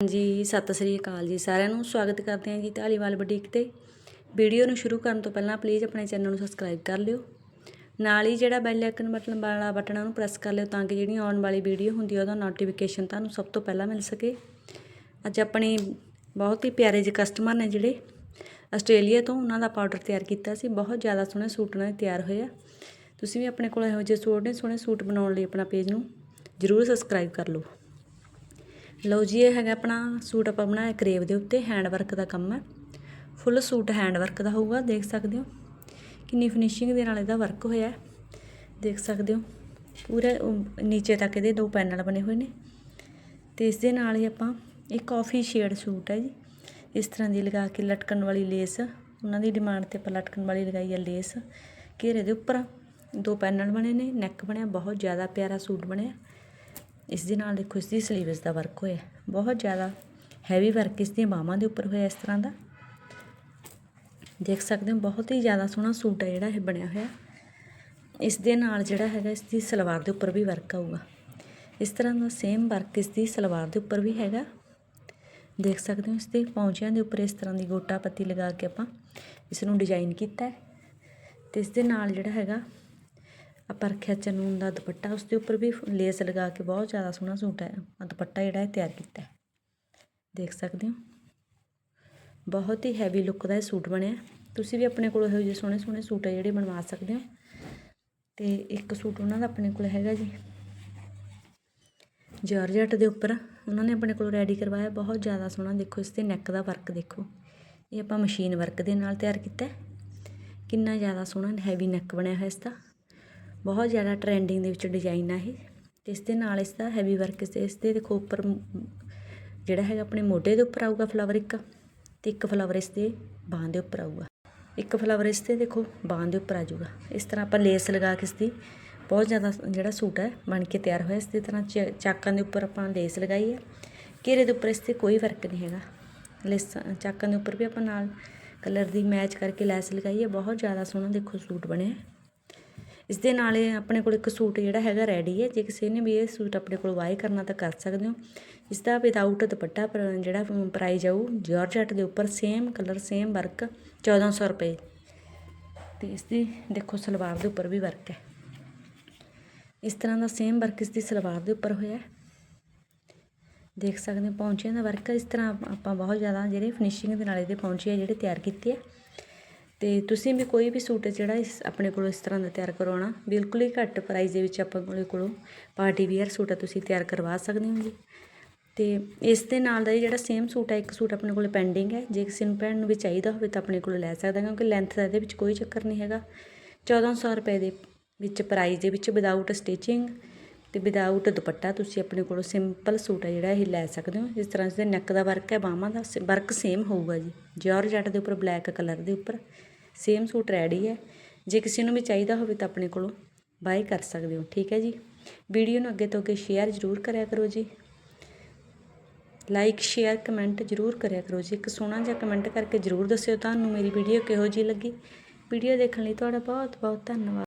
ਜੀ ਸਤਿ ਸ੍ਰੀ ਅਕਾਲ ਜੀ। ਸਾਰਿਆਂ ਨੂੰ ਸਵਾਗਤ ਕਰਦੇ ਹਾਂ ਜੀ ਢਾਲੀਵਾਲ ਬੁਟੀਕ ਤੇ। ਵੀਡੀਓ ਨੂੰ ਸ਼ੁਰੂ ਕਰਨ ਤੋਂ ਪਹਿਲਾਂ ਪਲੀਜ਼ ਆਪਣੇ ਚੈਨਲ ਨੂੰ ਸਬਸਕ੍ਰਾਈਬ ਕਰ ਲਿਓ। ਨਾਲ ਹੀ ਜਿਹੜਾ ਬੈਲ ਆਈਕਨ ਬਟਨ ਵਾਲਾ ਬਟਨ ਉਹਨੂੰ ਪ੍ਰੈਸ ਕਰ ਲਿਓ ਤਾਂ ਕਿ ਜਿਹੜੀ ਆਉਣ ਵਾਲੀ ਵੀਡੀਓ ਹੁੰਦੀ ਹੈ ਉਹਦਾ ਨੋਟੀਫਿਕੇਸ਼ਨ ਤੁਹਾਨੂੰ ਸਭ ਤੋਂ ਪਹਿਲਾਂ ਮਿਲ ਸਕੇ। ਅੱਜ ਆਪਣੇ ਬਹੁਤ ਹੀ ਪਿਆਰੇ ਜਿਹੇ ਕਸਟਮਰ ਨੇ ਜਿਹੜੇ। ਆਸਟ੍ਰੇਲੀਆ ਤੋਂ ਉਹਨਾਂ ਦਾ ਪਾਊਡਰ ਤਿਆਰ ਕੀਤਾ ਸੀ। ਬਹੁਤ ਜ਼ਿਆਦਾ ਸੋਹਣੇ ਸੂਟ ਉਹਨਾਂ ਦੇ ਤਿਆਰ ਹੋਏ ਆ। ਤੁਸੀਂ ਵੀ ਆਪਣੇ ਕੋਲ ਇਹੋ ਜਿਹੇ ਸੋਹਣੇ ਸੋਹਣੇ ਸੂਟ ਬਣਾਉਣ ਲਈ ਆਪਣਾ ਪੇਜ ਨੂੰ ਜ਼ਰੂਰ ਸਬਸਕ੍ਰਾਈਬ ਕਰ ਲਓ। ਲਓ ਜੀ, ਇਹ ਹੈਗਾ ਆਪਣਾ ਸੂਟ ਆਪਾਂ ਬਣਾਇਆ ਕਰੇਵ ਦੇ ਉੱਤੇ ਹੈਂਡ ਵਰਕ ਦਾ ਕੰਮ ਹੈ। ਫੁੱਲ ਸੂਟ ਹੈਂਡ ਵਰਕ ਦਾ ਹੋਊਗਾ, ਦੇਖ ਸਕਦੇ ਹੋ। ਕਿੰਨੀ ਫਿਨਿਸ਼ਿੰਗ ਦੇ ਨਾਲ ਇਹਦਾ ਵਰਕ ਹੋਇਆ ਦੇਖ ਸਕਦੇ ਹੋ, ਪੂਰੇ ਨੀਚੇ ਤੱਕ ਇਹਦੇ ਦੋ ਪੈਨਲ ਬਣੇ ਹੋਏ ਨੇ। ਤੇ ਇਸ ਦੇ ਨਾਲ ਹੀ ਆਪਾਂ ਇਹ ਕਾਫੀ ਸ਼ੇਡ ਸੂਟ ਹੈ ਜੀ। ਇਸ ਤਰ੍ਹਾਂ ਦੀ ਲਗਾ ਕੇ ਲਟਕਣ ਵਾਲੀ ਲੇਸ ਉਹਨਾਂ ਦੀ ਡਿਮਾਂਡ ਤੇ ਆਪਾਂ ਲਟਕਣ ਵਾਲੀ ਲਗਾਈ ਹੈ ਲੇਸ ਘੇਰੇ ਦੇ ਉੱਪਰ ਦੋ ਪੈਨਲ ਬਣੇ ਨੇ ਨੈਕ ਬਣਿਆ, ਬਹੁਤ ਜ਼ਿਆਦਾ ਪਿਆਰਾ ਸੂਟ ਬਣਿਆ। ਇਸ ਦੇ ਨਾਲ ਦੇਖੋ, ਇਸ ਦੀ ਸਲੀਵਸ ਦਾ ਵਰਕ ਹੋਇਆ। ਬਹੁਤ ਜ਼ਿਆਦਾ ਹੈਵੀ ਵਰਕ ਇਸ ਦੀਆਂ ਬਾਹਾਂ ਦੇ ਉੱਪਰ ਹੋਇਆ ਇਸ ਤਰ੍ਹਾਂ ਦਾ। ਦੇਖ ਸਕਦੇ ਹੋ, ਬਹੁਤ ਹੀ ਜ਼ਿਆਦਾ ਸੋਹਣਾ ਸੂਟ ਹੈ ਜਿਹੜਾ ਇਹ ਬਣਿਆ ਹੋਇਆ। ਇਸ ਦੇ ਨਾਲ ਜਿਹੜਾ ਹੈਗਾ, ਇਸ ਦੀ ਸਲਵਾਰ ਦੇ ਉੱਪਰ ਵੀ ਵਰਕ ਆਊਗਾ। ਇਸ ਤਰ੍ਹਾਂ ਦਾ ਸੇਮ ਵਰਕ ਇਸ ਦੀ ਸਲਵਾਰ ਦੇ ਉੱਪਰ ਵੀ ਹੈਗਾ। ਦੇਖ ਸਕਦੇ ਹੋ, ਇਸ ਦੇ ਪੌਂਚਿਆਂ ਦੇ ਉੱਪਰ ਇਸ ਤਰ੍ਹਾਂ ਦੀ ਗੋਟਾ ਪੱਤੀ ਲਗਾ ਕੇ ਆਪਾਂ ਇਸ ਨੂੰ ਡਿਜ਼ਾਈਨ ਕੀਤਾ ਹੈ। ਤੇ ਇਸ ਦੇ ਨਾਲ ਜਿਹੜਾ ਹੈਗਾ ਆਪਾਂ ਰੱਖਿਆ ਚਨੂਨ ਦਾ ਦੁਪੱਟਾ ਉਸ ਦੇ ਉੱਪਰ ਵੀ ਲੇਸ ਲਗਾ ਕੇ ਬਹੁਤ ਜ਼ਿਆਦਾ ਸੋਹਣਾ ਸੂਟ ਹੈ। ਦੁਪੱਟਾ ਜਿਹੜਾ ਹੈ ਤਿਆਰ ਕੀਤਾ ਹੈ। ਦੇਖ ਸਕਦੇ ਹੋ? ਬਹੁਤ ਹੀ ਹੈਵੀ ਲੁੱਕ ਦਾ ਇਹ ਸੂਟ ਬਣਿਆ। ਤੁਸੀਂ ਵੀ ਆਪਣੇ ਕੋਲ ਇਹੋ ਜਿਹੇ ਸੋਹਣੇ ਸੋਹਣੇ ਸੂਟ ਹੈ ਜਿਹੜੇ ਬਣਵਾ ਸਕਦੇ ਹੋ। ਤੇ ਇੱਕ ਸੂਟ ਉਹਨਾਂ ਦਾ ਆਪਣੇ ਕੋਲ ਹੈਗਾ ਜੀ। ਜਾਰਜਟ ਦੇ ਉੱਪਰ ਉਹਨਾਂ ਨੇ ਆਪਣੇ ਕੋਲ ਰੈਡੀ ਕਰਵਾਇਆ। ਬਹੁਤ ਜ਼ਿਆਦਾ ਸੋਹਣਾ ਦੇਖੋ, ਇਸ ਤੇ ਨੈਕ ਦਾ ਵਰਕ ਦੇਖੋ। ਇਹ ਆਪਾਂ ਮਸ਼ੀਨ ਵਰਕ ਦੇ ਨਾਲ ਤਿਆਰ ਕੀਤਾ ਕਿੰਨਾ ਜ਼ਿਆਦਾ ਸੋਹਣਾ ਹੈਵੀ ਨੈਕ ਬਣਿਆ ਹੋਇਆ ਇਸ ਦਾ। ਬਹੁਤ ਜ਼ਿਆਦਾ ਟਰੈਂਡਿੰਗ ਦੇ ਵਿੱਚ ਡਿਜ਼ਾਈਨ ਆ ਇਹ, ਤੇ ਇਸ ਦੇ ਨਾਲ ਇਸ ਦਾ ਹੈਵੀ ਵਰਕ ਇਸ ਇਸ ਦੇ ਦੇਖੋ ਉੱਪਰ ਜਿਹੜਾ ਹੈਗਾ ਆਪਣੇ ਮੋਢੇ ਦੇ ਉੱਪਰ ਆਊਗਾ ਫਲਾਵਰ ਇੱਕ, ਤੇ ਇੱਕ ਫਲਾਵਰ ਇਸ ਦੇ ਬਾਹਾਂ ਦੇ ਉੱਪਰ ਆਊਗਾ। ਇੱਕ ਫਲਾਵਰ ਇਸ ਤੇ ਦੇਖੋ ਬਾਹਾਂ ਦੇ ਉੱਪਰ ਆ ਜਾਊਗਾ। ਇਸ ਤਰ੍ਹਾਂ ਆਪਾਂ ਲੇਸ ਲਗਾ ਕੇ ਇਸ ਦੀ ਬਹੁਤ ਜ਼ਿਆਦਾ ਜਿਹੜਾ ਸੂਟ ਹੈ ਬਣ ਕੇ ਤਿਆਰ ਹੋਇਆ। ਇਸ ਦੇ ਤਰ੍ਹਾਂ ਚਾਕਾਂ ਦੇ ਉੱਪਰ ਆਪਾਂ ਲੇਸ ਲਗਾਈ ਹੈ। ਘੇਰੇ ਦੇ ਉੱਪਰ ਇਸ ਤੇ ਕੋਈ ਫ਼ਰਕ ਨਹੀਂ ਹੈਗਾ। ਲੇਸ ਚਾਕਾਂ ਦੇ ਉੱਪਰ ਵੀ ਆਪਾਂ ਨਾਲ ਕਲਰ ਦੀ ਮੈਚ ਕਰਕੇ ਲੈਸ ਲਗਾਈ ਹੈ। ਬਹੁਤ ਜ਼ਿਆਦਾ ਸੋਹਣਾ ਦੇਖੋ ਸੂਟ ਬਣਿਆ। ਇਸ ਦੇ ਨਾਲ ਇਹ ਆਪਣੇ ਕੋਲ ਇੱਕ ਸੂਟ ਜਿਹੜਾ ਹੈਗਾ ਰੈਡੀ ਹੈ। ਜੇ ਕਿਸੇ ਨੇ ਵੀ ਇਹ ਸੂਟ ਆਪਣੇ ਕੋਲ ਵਾਈ ਕਰਨਾ ਤਾਂ ਕਰ ਸਕਦੇ ਹੋ। ਇਸ ਦਾ ਵਿਦਆਊਟ ਦੁਪੱਟਾ ਜਿਹੜਾ ਪ੍ਰਾਈਜ਼ ਆਊ ਜਾਰਜਟ ਦੇ ਉੱਪਰ ਸੇਮ ਕਲਰ ਸੇਮ ਵਰਕ 1400 ਰੁਪਏ। ਤੇ ਇਸ ਦੀ ਦੇਖੋ ਸਲਵਾਰ ਦੇ ਉੱਪਰ ਵੀ ਵਰਕ ਹੈ। ਇਸ ਤਰ੍ਹਾਂ ਦਾ ਸੇਮ ਵਰਕ ਇਸ ਦੀ ਸਲਵਾਰ ਦੇ ਉੱਪਰ ਹੋਇਆ ਦੇਖ ਸਕਦੇ ਹੋ ਪੌਂਚਿਆਂ ਦਾ ਵਰਕ ਇਸ ਤਰ੍ਹਾਂ ਆਪਾਂ ਬਹੁਤ ਜ਼ਿਆਦਾ ਜਿਹੜੇ ਫਿਨਿਸ਼ਿੰਗ ਦੇ ਨਾਲ ਇਹਦੇ ਪੌਂਚੇ ਜਿਹੜੇ ਤਿਆਰ ਕੀਤੇ ਆ। ਅਤੇ ਤੁਸੀਂ ਵੀ ਕੋਈ ਵੀ ਸੂਟ ਜਿਹੜਾ ਇਸ ਆਪਣੇ ਕੋਲੋਂ ਇਸ ਤਰ੍ਹਾਂ ਦਾ ਤਿਆਰ ਕਰਵਾਉਣਾ, ਬਿਲਕੁਲ ਹੀ ਘੱਟ ਪ੍ਰਾਈਸ ਦੇ ਵਿੱਚ ਆਪਾਂ ਕੋਲੇ ਕੋਲੋਂ ਪਾਰਟੀ ਵੇਅਰ ਸੂਟ ਤੁਸੀਂ ਤਿਆਰ ਕਰਵਾ ਸਕਦੇ ਹੋ ਜੀ। ਅਤੇ ਇਸ ਦੇ ਨਾਲ ਦਾ ਜਿਹੜਾ ਸੇਮ ਸੂਟ ਹੈ, ਇੱਕ ਸੂਟ ਆਪਣੇ ਕੋਲ ਪੈਂਡਿੰਗ ਹੈ, ਜੇ ਕਿਸੇ ਨੂੰ ਭੈਣ ਨੂੰ ਵੀ ਚਾਹੀਦਾ ਹੋਵੇ ਤਾਂ ਆਪਣੇ ਕੋਲ ਲੈ ਸਕਦਾ ਕਿਉਂਕਿ ਲੈਂਥ ਦਾ ਇਹਦੇ ਵਿੱਚ ਕੋਈ ਚੱਕਰ ਨਹੀਂ ਹੈਗਾ। 1400 ਰੁਪਏ ਦੇ ਵਿੱਚ ਪ੍ਰਾਈਸ ਦੇ ਵਿੱਚ ਵਿਦਆਊਟ ਸਟਿਚਿੰਗ ਤੇ ਵਿਦਆਊਟ ਦੁਪੱਟਾ ਤੁਸੀਂ ਆਪਣੇ ਕੋਲੋਂ ਸਿੰਪਲ ਸੂਟ ਹੈ ਜਿਹੜਾ ਇਹ ਲੈ ਸਕਦੇ ਹੋ। ਜਿਸ ਤਰ੍ਹਾਂ ਇਸ ਦੇ ਨੈਕ ਦਾ ਵਰਕ ਹੈ, ਬਾਹਾਂ ਦਾ ਵਰਕ ਸੇਮ ਹੋਊਗਾ ਜੀ। ਜਾਰਜਟ ਦੇ ਉੱਪਰ ਬਲੈਕ ਕਲਰ ਦੇ ਉੱਪਰ। ਸੇਮ ਸੂਟ ਰੈਡੀ ਹੈ। ਜੇ ਕਿਸੇ ਨੂੰ ਵੀ ਚਾਹੀਦਾ ਹੋਵੇ ਤਾਂ ਆਪਣੇ ਕੋਲੋਂ ਬਾਏ ਕਰ ਸਕਦੇ ਹੋ। ਠੀਕ ਹੈ ਜੀ। ਵੀਡੀਓ ਨੂੰ ਅੱਗੇ ਤੋਂ ਅੱਗੇ ਸ਼ੇਅਰ ਜ਼ਰੂਰ ਕਰਿਆ ਕਰੋ ਜੀ। ਲਾਈਕ ਸ਼ੇਅਰ ਕਮੈਂਟ ਜ਼ਰੂਰ ਕਰਿਆ ਕਰੋ ਜੀ। ਇੱਕ ਸੋਹਣਾ ਜਿਹਾ ਕਮੈਂਟ ਕਰਕੇ ਜ਼ਰੂਰ ਦੱਸਿਓ ਤੁਹਾਨੂੰ ਮੇਰੀ ਵੀਡੀਓ ਕਿਹੋ ਜੀ ਲੱਗੀ। ਵੀਡੀਓ ਦੇਖਣ ਲਈ ਤੁਹਾਡਾ ਬਹੁਤ ਬਹੁਤ ਧੰਨਵਾਦ।